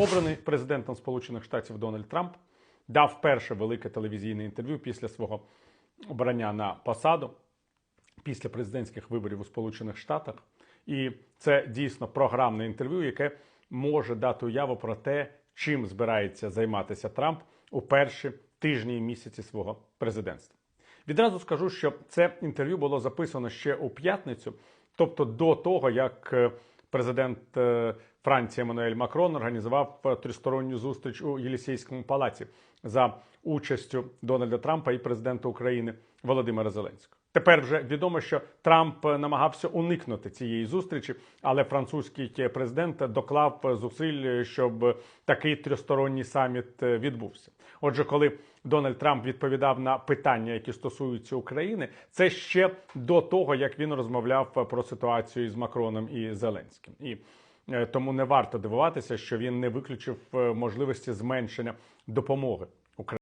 Обраний президентом Сполучених Штатів Дональд Трамп дав перше велике телевізійне інтерв'ю після свого обрання на посаду після президентських виборів у Сполучених Штатах. І це дійсно програмне інтерв'ю, яке може дати уяву про те, чим збирається займатися Трамп у перші тижні і місяці свого президентства. Відразу скажу, що це інтерв'ю було записано ще у п'ятницю, тобто до того, як е, президент е, Франції Еммануель Макрон організував е, тристоронню зустріч у Єлісейському палаці за участю Дональда Трампа і президента України Володимира Зеленського. Тепер вже відомо, що Трамп намагався уникнути цієї зустрічі, але французький президент доклав зусиль, щоб такий тристоронній саміт відбувся. Отже, коли Дональд Трамп відповідав на питання, які стосуються України, це ще до того, як він розмовляв про ситуацію з Макроном і Зеленським. І е, тому не варто дивуватися, що він не виключив е, можливості зменшення допомоги